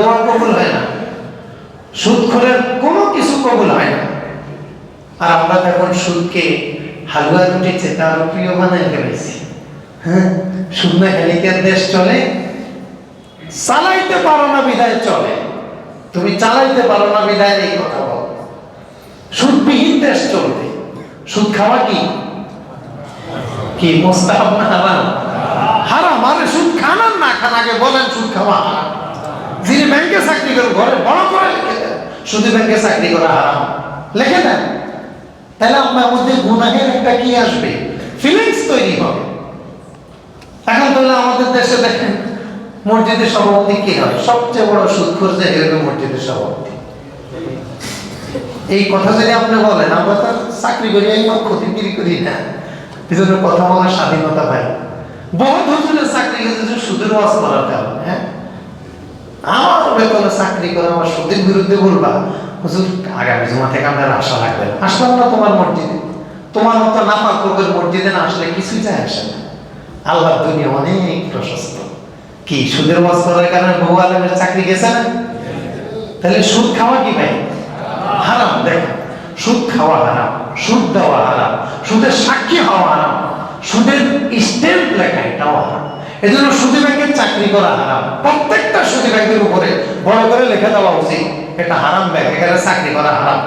দোয়া কবুল হয় না। সুদখোরের কোনো কিছু কবুল হয় না। আর আমরা তো এখন সুদকে হালুয়া রুটি চেতা প্রিয় বানাই ফেলেছি। হ্যাঁ সুদ মেকানিকের দেশ চলে? চালাইতে পারো না, বিদায় চলে। তুমি চালাইতে পারো না বিদায় এই কথা বল। সুদবিহীন দেশ চলবে। সুদ খাওয়া কি? কি মোস্তাহাব না হারাম? হারাম। আরে সুদ খান না খান, আগে বলেন সুদ খাওয়া হারাম। যিনি ব্যাংকে চাকরি করে, ঘরে বড় করে লিখে দেন। শুধু ব্যাংকে চাকরি করা হারাম। লিখে দেন। তাহলে আপনার মধ্যে গুনাহের একটা কি আসবে? ফিলিংস তৈরি হবে। এখন তাহলে আমাদের দেশে দেখেন, মসজিদের সভাপতি কি হয়? সবচেয়ে বড় সুদখোর যে হইল মসজিদের সভাপতি। এই কথা যদি আপনি বলেন, আমরা তো চাকরি করি, এই ক্ষতিগিরি করি না। কথা বলার স্বাধীনতা পাই। বহুত ধরনের চাকরি সুদের ওয়াজ করার কারণে হ্যাঁ? আমার বেতনে চাকরি করে আমার সুদের বিরুদ্ধে বলবা, হুজুর, আগামী জমা থেকে আপনার আশা লাগবে আসলাম না তোমার মসজিদে। তোমার মতো নাফা করবের মসজিদে না আসলে কিছুই যায় আসে না। আল্লাহর দুনিয়া অনেক প্রশস্ত। কি, সুদের করার কারণে বহু আলমের চাকরি গেছে না? তাহলে সুদ খাওয়া কি ভাই? হারাম দেখেন সুদ খাওয়া হারাম, সুদ দেওয়া হারাম, সুদের সাক্ষী হওয়া হারাম, সুদের স্ট্যাম্প লেখা এটাও হারাম। এই জন্য সুদী ব্যাংকের চাকরি করা হারাম। প্রত্যেকটা সুদী ব্যাংকের উপরে বড় করে লিখে দেওয়া উচিত, এটা হারাম ব্যাংক এখানে চাকরি করা হারাম।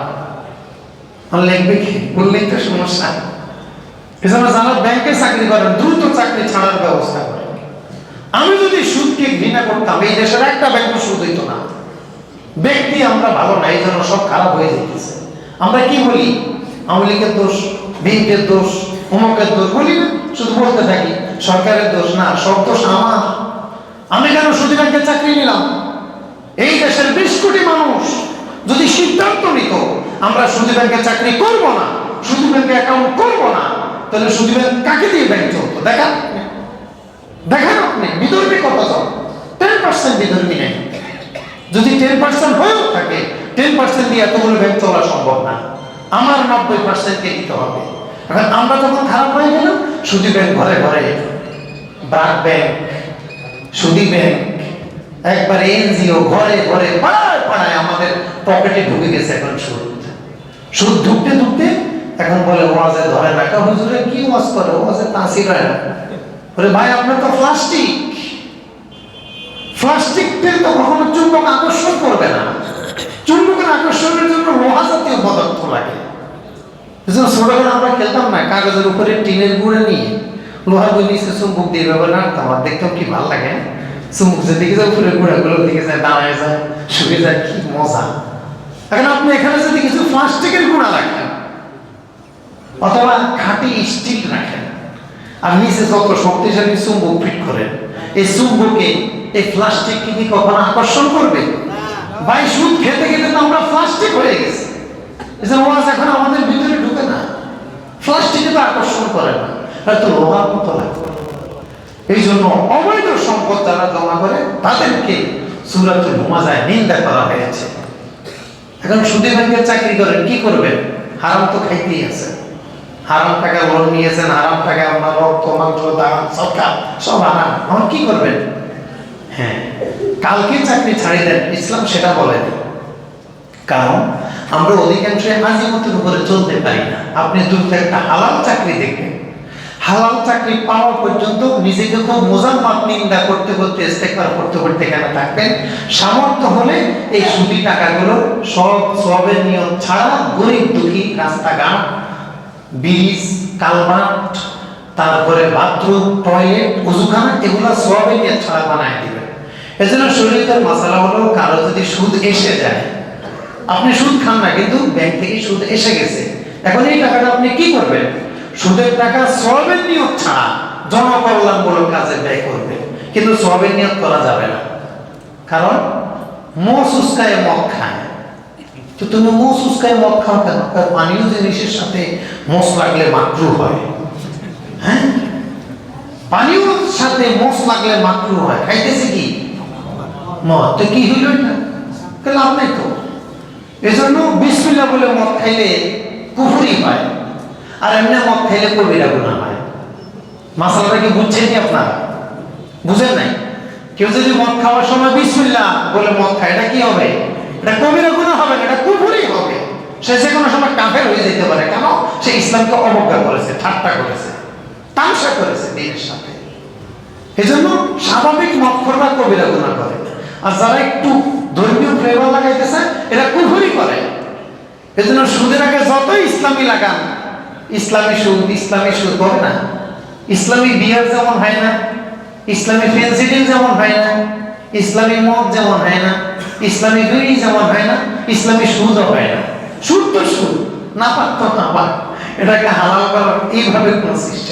লিখবে কি? বললেই তো সমস্যা। এজন্য যারা ব্যাংকে চাকরি করেন, দ্রুত চাকরি ছাড়ার ব্যবস্থা করেন। আমি যদি সুদকে ঘৃণা করতাম, এই দেশের একটা ব্যাংক সুদ হইতো না। ব্যক্তি আমরা ভালো না, এই জন্য সব খারাপ হয়ে যেতেছে আমরা কি বলি? আওয়ামী লীগের দোষ, বিএনপির দোষ, অমুকের দোষ, বলি না, শুধু বলতে থাকি। সরকারের দোষ। না সব দোষ আমার। আমি কেন সুদী ব্যাংকের চাকরি নিলাম? এই দেশের বিশ কোটি মানুষ যদি সিদ্ধান্ত নিত, আমরা সুদী ব্যাংকে চাকরি করব না সুদী ব্যাংকে অ্যাকাউন্ট করব না, তাহলে সুদী ব্যাংক কাকে দিয়ে ব্যাংক চলতো দেখা দেখেন আপনি, বিধর্মী কত জন? টেন পার্সেন্ট বিধর্মী নেই। যদি টেন পার্সেন্ট হয়েও থাকে টেন পার্সেন্ট দিয়ে এতগুলো ব্যাংক চলা সম্ভব না। আমার নব্বই পার্সেন্টকে দিতে হবে? আমরা যখন খারাপ হয়ে গেলাম, সুদী ব্যাংক ঘরে ঘরে ব্রাক ব্যাংক, সুদী ব্যাংক, একবারে এনজিও ঘরে ঘরে পাড়ায় পাড়ায় আমাদের পকেটে ঢুকে গেছে এখন সুদ। সুদ ঢুকতে ঢুকতে এখন বলে, ওয়াজে ধরে কা হুজুরে কি ওয়াজ করে? ওয়াজে তাসির হয় না। বলে, ভাই আপনার তো প্লাস্টিক। প্লাস্টিক প্লাস্টিককে তো কখনো চুম্বক আকর্ষণ করবে না। ছোটবেলা আমরা খেলতাম না কাগজের উপরে টিনের গুঁড়ে নিয়ে লোহার গুঁড়ি নিচে চুম্বক দিয়ে ব্যবহার আর দেখতাম কি ভালো লাগে চুম্বক যেদিকে যায় উপরে গুঁড়াগুলোর দিকে যায় দাঁড়ায় যায় শুয়ে যায় কি মজা। এখন আপনি এখানে যদি কিছু প্লাস্টিকের গুঁড়া রাখেন অথবা খাঁটি স্টিল রাখেন আর নিচে যত শক্তিশালী চুম্বক ফিট করেন এই চুম্বকে এই প্লাস্টিক কি কখনো আকর্ষণ করবে? ভাই সুদ খেতে খেতে তো আমরা প্লাস্টিক হয়ে গেছি। ওয়াজ এখন আমাদের ভিতরে ঢুকে না তো আকর্ষণ করে না। হয়তো লোহার মতো এই জন্য অবৈধ সম্পদ যারা জমা করে, তাদেরকে যায় নিন্দা করা হয়েছে। এখন চাকরি করেন, কি করবেন? হারাম তো খাইতেই আছে। হারাম টাকা লোন নিয়েছেন, হারাম টাকা আপনার রক্ত, মাংস দাম সরকার সব হারাম। এখন কি করবেন? হ্যাঁ কালকে চাকরি ছাড়ি দেন, ইসলাম সেটা বলেন। কারণ আমরা অধিকাংশ আজিমতের উপরে চলতে পারি না। আপনি দ্রুত একটা হালাল চাকরি দেখবেন। হালাল চাকরি পাওয়া পর্যন্ত নিজেকে খুব মোজাম্মাত নিন্দা করতে করতে, ইস্তেকবার করতে করতে এখানে থাকবেন, সামর্থ্য হলে এই সুদি টাকাগুলো সব সবের নিয়ম ছাড়া গরিব দুঃখী রাস্তাঘাট, ব্রিজ কালভার্ট তারপরে বাথরুম, টয়লেট উজুখানা এগুলো সবই নিয়ে ছাড়া বানায় দিবেন। এজন্য শরীরের মশালা হলো, কারও যদি সুদ এসে যায় আপনি সুদ খান না, কিন্তু ব্যাংক থেকে সুদ এসে গেছে। এখন এই টাকাটা আপনি কি করবেন? সুদের টাকা সবের নিয়ত ছাড়া জনকল্যাণমূলক কাজে ব্যয় করবে কিন্তু সবের নিয়ত করা যাবে না। কারণ মোষ উস্কায় মদ খায়। তো তুমি মোষ উস্কায় মদ খাও কেন? পানীয় জিনিসের সাথে মোষ লাগলে মাকরু হয়। হ্যাঁ? পানীয় সাথে মোষ লাগলে মাকরু হয়। খাইতেছে কি? মদ। তো কি হইল এটা? লাভ নাই তো? এজন্য বিসমিল্লাহ বলে মদ খাইলে কুফুরি হয়, আর এমনি মদ খাইলে কবিরা গুণা হয়। মাসালাটা কি বুঝছেন কি আপনারা? বুঝেন নাই? কেউ যদি মদ খাওয়ার সময় বিসমিল্লাহ বলে মদ খায়, এটা কি হবে? এটা কবিরা গুণা হবে না, এটা কুফুরি হবে। সে যে কোনো সময় কাফের হয়ে যেতে পারে। কেন? সে ইসলামকে অবজ্ঞা করেছে, ঠাট্টা করেছে, তামসা করেছে দিনের সাথে। এই জন্য স্বাভাবিক মক্ষররা কবিরা গুণা করে। আর যারা একটু ধর্মীয় ফ্লেভার লাগাইতেছে, এরা কুফুরি করে এই জন্য সুদের আগে যত ইসলামী লাগান, ইসলামী সুদ ইসলামী সুদ হবে না। ইসলামী বিয়ার যেমন হয় না, ইসলামী ফেন্সিডিং যেমন হয় না, ইসলামী মদ যেমন হয় না, ইসলামী দুই যেমন হয় না, ইসলামী সুদ হয় না। সুদ তো সুদ না পাক তো না পাক এটাকে হালাল করার এইভাবে কোনো সিস্টেম